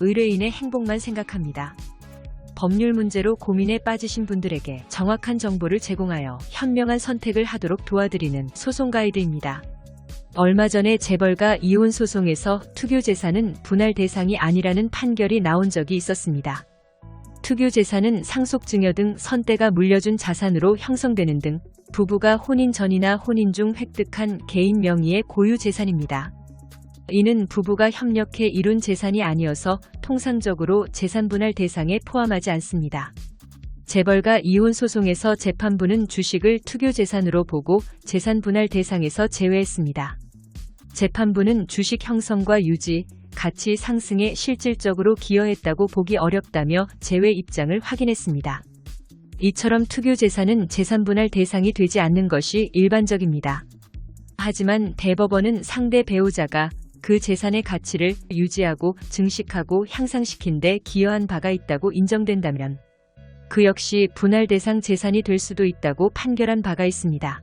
의뢰인의 행복만 생각합니다. 법률 문제로 고민에 빠지신 분들에게 정확한 정보를 제공하여 현명한 선택을 하도록 도와드리는 소송 가이드입니다. 얼마 전에 재벌가 이혼 소송에서 투교 재산은 분할 대상이 아니라는 판결이 나온 적이 있었습니다. 투교 재산은 상속 증여 등 선대가 물려준 자산으로 형성되는 등 부부가 혼인 전이나 혼인 중 획득한 개인 명의의 고유 재산입니다. 이는 부부가 협력해 이룬 재산이 아니어서 통상적으로 재산 분할 대상에 포함하지 않습니다. 재벌가 이혼 소송에서 재판부는 주식을 투교 재산으로 보고 재산 분할 대상에서 제외했습니다. 재판부는 주식 형성과 유지, 가치 상승에 실질적으로 기여했다고 보기 어렵다며 제외 입장을 확인했습니다. 이처럼 투교 재산은 재산 분할 대상이 되지 않는 것이 일반적입니다. 하지만 대법원은 상대 배우자가 그 재산의 가치를 유지하고 증식하고 향상시킨 데 기여한 바가 있다고 인정된다면 그 역시 분할 대상 재산이 될 수도 있다고 판결한 바가 있습니다.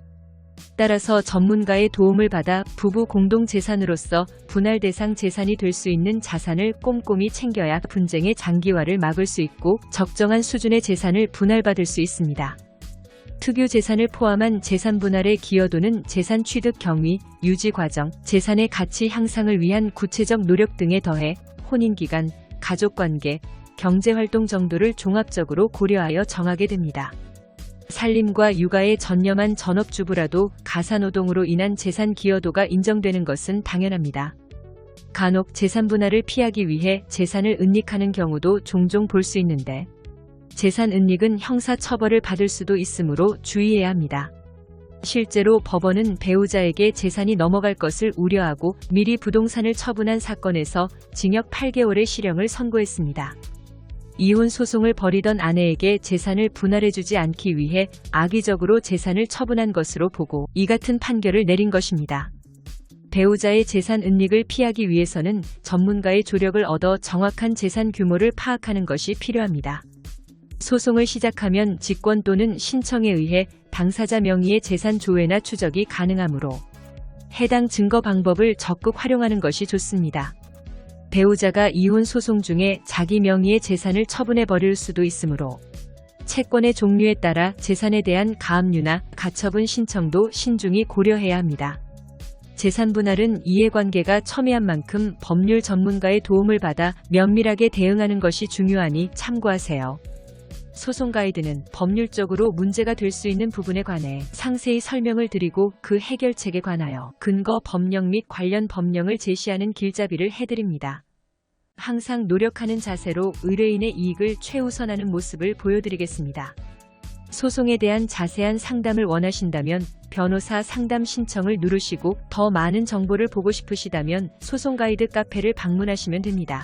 따라서 전문가의 도움을 받아 부부 공동 재산으로서 분할 대상 재산이 될 수 있는 자산을 꼼꼼히 챙겨야 분쟁의 장기화를 막을 수 있고 적정한 수준의 재산을 분할받을 수 있습니다. 특유 재산을 포함한 재산 분할의 기여도는 재산 취득 경위, 유지 과정, 재산의 가치 향상을 위한 구체적 노력 등에 더해 혼인 기간, 가족 관계, 경제 활동 정도를 종합적으로 고려하여 정하게 됩니다. 살림과 육아에 전념한 전업주부라도 가사노동으로 인한 재산 기여도가 인정되는 것은 당연합니다. 간혹 재산 분할을 피하기 위해 재산을 은닉하는 경우도 종종 볼 수 있는데 재산 은닉은 형사 처벌을 받을 수도 있으므로 주의해야 합니다. 실제로 법원은 배우자에게 재산이 넘어갈 것을 우려하고 미리 부동산을 처분한 사건에서 징역 8개월의 실형을 선고했습니다. 이혼 소송을 벌이던 아내에게 재산을 분할해주지 않기 위해 악의적으로 재산을 처분한 것으로 보고 이 같은 판결을 내린 것입니다. 배우자의 재산 은닉을 피하기 위해서는 전문가의 조력을 얻어 정확한 재산 규모를 파악하는 것이 필요합니다. 소송을 시작하면 직권 또는 신청에 의해 당사자 명의의 재산 조회나 추적이 가능하므로 해당 증거 방법을 적극 활용하는 것이 좋습니다. 배우자가 이혼 소송 중에 자기 명의의 재산을 처분해 버릴 수도 있으므로 채권의 종류에 따라 재산에 대한 가압류나 가처분 신청도 신중히 고려해야 합니다. 재산 분할은 이해관계가 첨예한 만큼 법률 전문가의 도움을 받아 면밀하게 대응하는 것이 중요하니 참고하세요. 소송 가이드는 법률적으로 문제가 될 수 있는 부분에 관해 상세히 설명을 드리고 그 해결책에 관하여 근거 법령 및 관련 법령을 제시하는 길잡이를 해드립니다. 항상 노력하는 자세로 의뢰인의 이익을 최우선하는 모습을 보여드리겠습니다. 소송에 대한 자세한 상담을 원하신다면 변호사 상담 신청을 누르시고 더 많은 정보를 보고 싶으시다면 소송 가이드 카페를 방문하시면 됩니다.